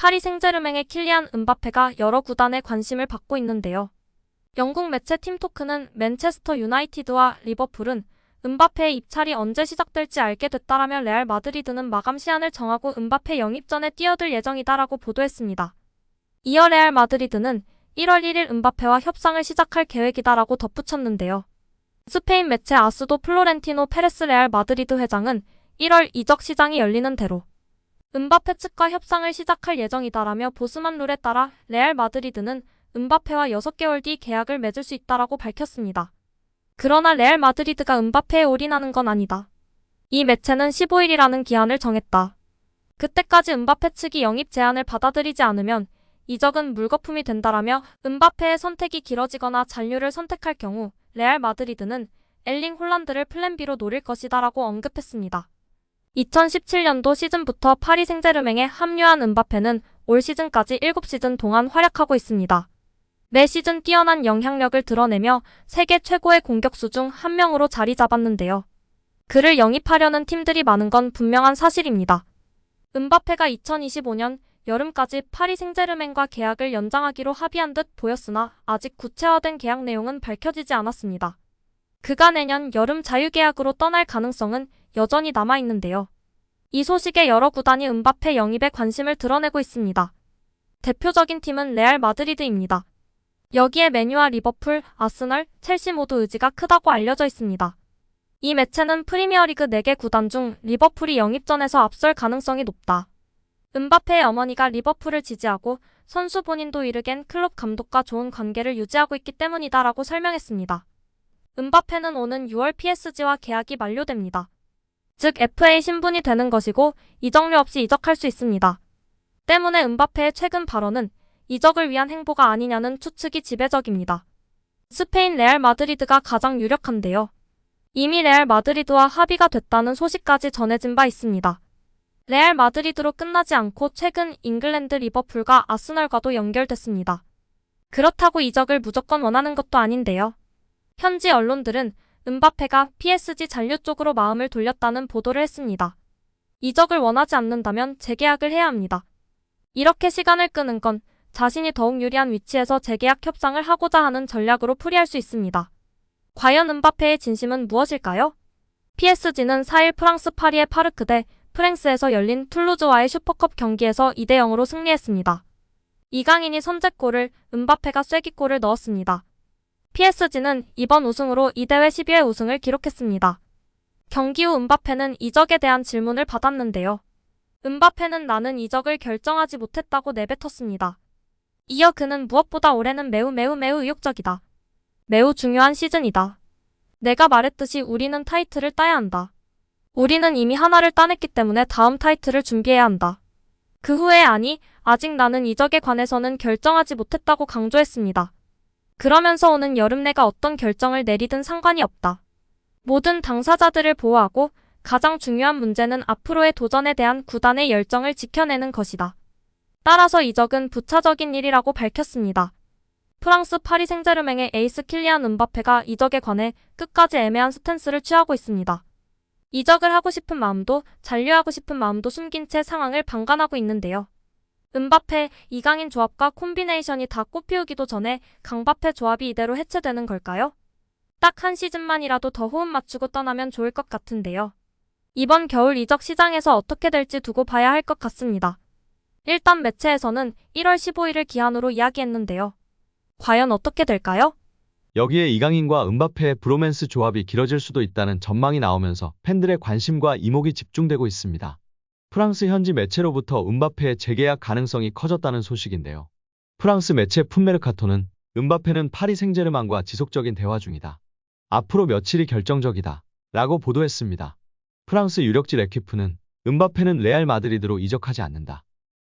파리 생제르맹의 킬리안 은바페가 여러 구단의 관심을 받고 있는데요. 영국 매체 팀토크는 맨체스터 유나이티드와 리버풀은 은바페의 입찰이 언제 시작될지 알게 됐다라며 레알 마드리드는 마감 시한을 정하고 은바페 영입 전에 뛰어들 예정이다라고 보도했습니다. 이어 레알 마드리드는 1월 1일 은바페와 협상을 시작할 계획이다라고 덧붙였는데요. 스페인 매체 아스도 플로렌티노 페레스 레알 마드리드 회장은 1월 이적 시장이 열리는 대로 은바페 측과 협상을 시작할 예정이다라며 보스만 룰에 따라 레알 마드리드는 은바페와 6개월 뒤 계약을 맺을 수 있다라고 밝혔습니다. 그러나 레알 마드리드가 은바페에 올인하는 건 아니다. 이 매체는 15일이라는 기한을 정했다. 그때까지 은바페 측이 영입 제안을 받아들이지 않으면 이적은 물거품이 된다라며 은바페의 선택이 길어지거나 잔류를 선택할 경우 레알 마드리드는 엘링 홀란드를 플랜 B로 노릴 것이다라고 언급했습니다. 2017년도 시즌부터 파리 생제르맹에 합류한 은바페는 올 시즌까지 7시즌 동안 활약하고 있습니다. 매 시즌 뛰어난 영향력을 드러내며 세계 최고의 공격수 중 한 명으로 자리 잡았는데요. 그를 영입하려는 팀들이 많은 건 분명한 사실입니다. 은바페가 2025년 여름까지 파리 생제르맹과 계약을 연장하기로 합의한 듯 보였으나 아직 구체화된 계약 내용은 밝혀지지 않았습니다. 그가 내년 여름 자유계약으로 떠날 가능성은 여전히 남아있는데요. 이 소식에 여러 구단이 은바페 영입에 관심을 드러내고 있습니다. 대표적인 팀은 레알 마드리드입니다. 여기에 메뉴와 리버풀, 아스널, 첼시 모두 의지가 크다고 알려져 있습니다. 이 매체는 프리미어리그 4개 구단 중 리버풀이 영입전에서 앞설 가능성이 높다. 은바페의 어머니가 리버풀을 지지하고 선수 본인도 이르겐 클럽 감독과 좋은 관계를 유지하고 있기 때문이다라고 설명했습니다. 은바페는 오는 6월 PSG와 계약이 만료됩니다. 즉 FA 신분이 되는 것이고 이적료 없이 이적할 수 있습니다. 때문에 은바페의 최근 발언은 이적을 위한 행보가 아니냐는 추측이 지배적입니다. 스페인 레알 마드리드가 가장 유력한데요. 이미 레알 마드리드와 합의가 됐다는 소식까지 전해진 바 있습니다. 레알 마드리드로 끝나지 않고 최근 잉글랜드 리버풀과 아스널과도 연결됐습니다. 그렇다고 이적을 무조건 원하는 것도 아닌데요. 현지 언론들은 은바페가 PSG 잔류 쪽으로 마음을 돌렸다는 보도를 했습니다. 이적을 원하지 않는다면 재계약을 해야 합니다. 이렇게 시간을 끄는 건 자신이 더욱 유리한 위치에서 재계약 협상을 하고자 하는 전략으로 풀이할 수 있습니다. 과연 은바페의 진심은 무엇일까요? PSG는 4일 프랑스 파리의 파르크 대 프랭스에서 열린 툴루즈와의 슈퍼컵 경기에서 2대 0으로 승리했습니다. 이강인이 선제골을 은바페가 쐐기골을 넣었습니다. PSG는 이번 우승으로 이 대회 12회 우승을 기록했습니다. 경기 후 은바페는 이적에 대한 질문을 받았는데요. 은바페는 나는 이적을 결정하지 못했다고 내뱉었습니다. 이어 그는 무엇보다 올해는 매우 매우 매우 의욕적이다. 매우 중요한 시즌이다. 내가 말했듯이 우리는 타이틀을 따야 한다. 우리는 이미 하나를 따냈기 때문에 다음 타이틀을 준비해야 한다. 그 후에 아니, 아직 나는 이적에 관해서는 결정하지 못했다고 강조했습니다. 그러면서 오는 여름 내가 어떤 결정을 내리든 상관이 없다. 모든 당사자들을 보호하고 가장 중요한 문제는 앞으로의 도전에 대한 구단의 열정을 지켜내는 것이다. 따라서 이적은 부차적인 일이라고 밝혔습니다. 프랑스 파리 생제르맹의 에이스 킬리안 은바페가 이적에 관해 끝까지 애매한 스탠스를 취하고 있습니다. 이적을 하고 싶은 마음도 잔류하고 싶은 마음도 숨긴 채 상황을 방관하고 있는데요. 은바페, 이강인 조합과 콤비네이션이 다 꽃피우기도 전에 강바페 조합이 이대로 해체되는 걸까요? 딱 한 시즌만이라도 더 호흡 맞추고 떠나면 좋을 것 같은데요. 이번 겨울 이적 시장에서 어떻게 될지 두고 봐야 할 것 같습니다. 일단 매체에서는 1월 15일을 기한으로 이야기했는데요. 과연 어떻게 될까요? 여기에 이강인과 은바페의 브로맨스 조합이 길어질 수도 있다는 전망이 나오면서 팬들의 관심과 이목이 집중되고 있습니다. 프랑스 현지 매체로부터 은바페의 재계약 가능성이 커졌다는 소식인데요. 프랑스 매체 푼메르카토는 은바페는 파리 생제르맹과 지속적인 대화 중이다. 앞으로 며칠이 결정적이다. 라고 보도했습니다. 프랑스 유력지 레키프는 은바페는 레알 마드리드로 이적하지 않는다.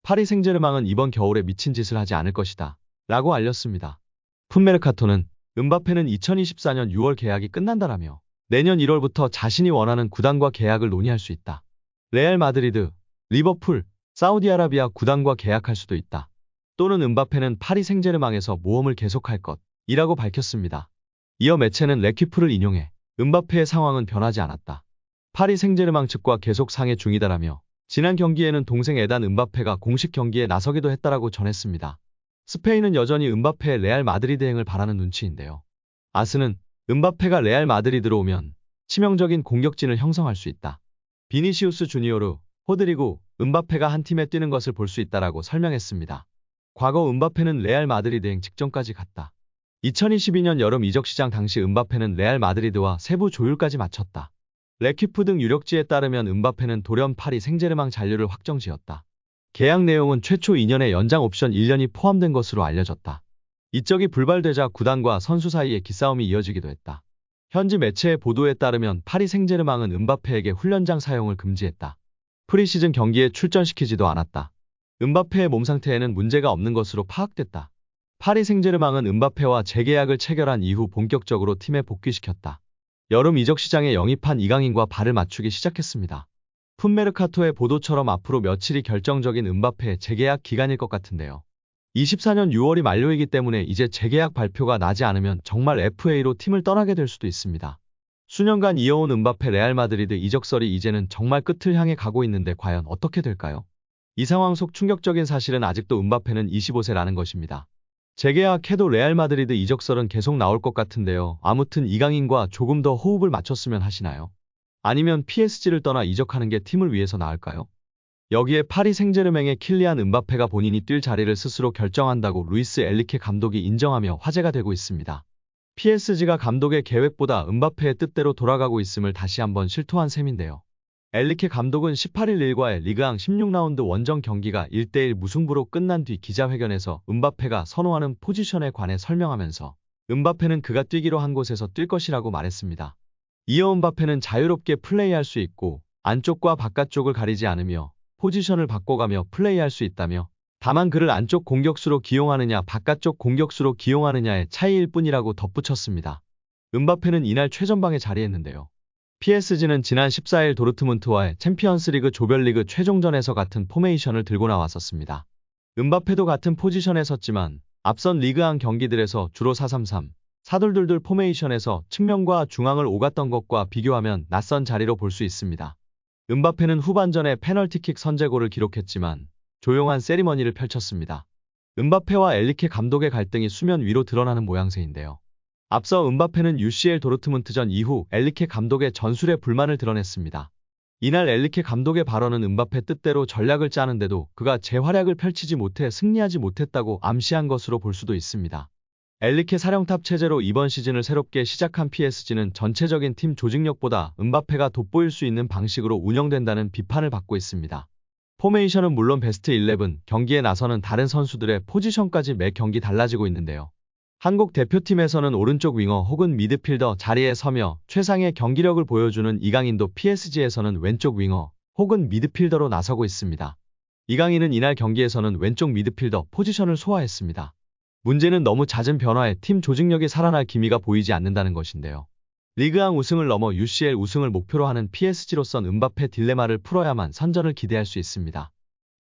파리 생제르맹은 이번 겨울에 미친 짓을 하지 않을 것이다. 라고 알렸습니다. 푼메르카토는 은바페는 2024년 6월 계약이 끝난다라며 내년 1월부터 자신이 원하는 구단과 계약을 논의할 수 있다. 레알 마드리드, 리버풀, 사우디아라비아 구단과 계약할 수도 있다. 또는 은바페는 파리 생제르맹에서 모험을 계속할 것이라고 밝혔습니다. 이어 매체는 레키프를 인용해 은바페의 상황은 변하지 않았다. 파리 생제르맹 측과 계속 상해 중이다라며 지난 경기에는 동생 에단 은바페가 공식 경기에 나서기도 했다라고 전했습니다. 스페인은 여전히 은바페의 레알 마드리드 행을 바라는 눈치인데요. 아스는 은바페가 레알 마드리드로 오면 치명적인 공격진을 형성할 수 있다. 비니시우스 주니오르, 호드리고, 은바페가 한 팀에 뛰는 것을 볼 수 있다라고 설명했습니다. 과거 은바페는 레알 마드리드행 직전까지 갔다. 2022년 여름 이적 시장 당시 은바페는 레알 마드리드와 세부 조율까지 마쳤다. 레퀴프 등 유력지에 따르면 은바페는 돌연 파리 생제르망 잔류를 확정지었다. 계약 내용은 최초 2년의 연장 옵션 1년이 포함된 것으로 알려졌다. 이적이 불발되자 구단과 선수 사이에 기싸움이 이어지기도 했다. 현지 매체의 보도에 따르면 파리 생제르망은 은바페에게 훈련장 사용을 금지했다. 프리시즌 경기에 출전시키지도 않았다. 은바페의 몸 상태에는 문제가 없는 것으로 파악됐다. 파리 생제르망은 은바페와 재계약을 체결한 이후 본격적으로 팀에 복귀시켰다. 여름 이적 시장에 영입한 이강인과 발을 맞추기 시작했습니다. 푼메르카토의 보도처럼 앞으로 며칠이 결정적인 은바페의 재계약 기간일 것 같은데요. 24년 6월이 만료이기 때문에 이제 재계약 발표가 나지 않으면 정말 FA로 팀을 떠나게 될 수도 있습니다. 수년간 이어온 은바페 레알 마드리드 이적설이 이제는 정말 끝을 향해 가고 있는데 과연 어떻게 될까요? 이 상황 속 충격적인 사실은 아직도 은바페는 25세라는 것입니다. 재계약해도 레알 마드리드 이적설은 계속 나올 것 같은데요. 아무튼 이강인과 조금 더 호흡을 맞췄으면 하시나요? 아니면 PSG를 떠나 이적하는 게 팀을 위해서 나을까요? 여기에 파리 생제르맹의 킬리안 은바페가 본인이 뛸 자리를 스스로 결정한다고 루이스 엘리케 감독이 인정하며 화제가 되고 있습니다. PSG가 감독의 계획보다 은바페의 뜻대로 돌아가고 있음을 다시 한번 실토한 셈인데요. 엘리케 감독은 18일 일과의 리그앙 16라운드 원정 경기가 1대1 무승부로 끝난 뒤 기자회견에서 은바페가 선호하는 포지션에 관해 설명하면서 은바페는 그가 뛰기로 한 곳에서 뛸 것이라고 말했습니다. 이어 은바페는 자유롭게 플레이할 수 있고 안쪽과 바깥쪽을 가리지 않으며 포지션을 바꿔가며 플레이할 수 있다며 다만 그를 안쪽 공격수로 기용하느냐 바깥쪽 공격수로 기용하느냐의 차이일 뿐이라고 덧붙였습니다. 은바페는 이날 최전방에 자리했는데요. PSG는 지난 14일 도르트문트와의 챔피언스리그 조별리그 최종전에서 같은 포메이션을 들고 나왔었습니다. 은바페도 같은 포지션에 섰지만 앞선 리그앙 경기들에서 주로 4-3-3, 4둘둘둘 포메이션에서 측면과 중앙을 오갔던 것과 비교하면 낯선 자리로 볼 수 있습니다. 은바페는 후반전에 페널티킥 선제골을 기록했지만 조용한 세리머니를 펼쳤습니다. 은바페와 엘리케 감독의 갈등이 수면 위로 드러나는 모양새인데요. 앞서 은바페는 UCL 도르트문트전 이후 엘리케 감독의 전술에 불만을 드러냈습니다. 이날 엘리케 감독의 발언은 은바페 뜻대로 전략을 짜는데도 그가 재활약을 펼치지 못해 승리하지 못했다고 암시한 것으로 볼 수도 있습니다. 엘리케 사령탑 체제로 이번 시즌을 새롭게 시작한 PSG는 전체적인 팀 조직력보다 은바페가 돋보일 수 있는 방식으로 운영된다는 비판을 받고 있습니다. 포메이션은 물론 베스트 11, 경기에 나서는 다른 선수들의 포지션까지 매 경기 달라지고 있는데요. 한국 대표팀에서는 오른쪽 윙어 혹은 미드필더 자리에 서며 최상의 경기력을 보여주는 이강인도 PSG에서는 왼쪽 윙어 혹은 미드필더로 나서고 있습니다. 이강인은 이날 경기에서는 왼쪽 미드필더 포지션을 소화했습니다. 문제는 너무 잦은 변화에 팀 조직력이 살아날 기미가 보이지 않는다는 것인데요. 리그앙 우승을 넘어 UCL 우승을 목표로 하는 PSG로선 은바페 딜레마를 풀어야만 선전을 기대할 수 있습니다.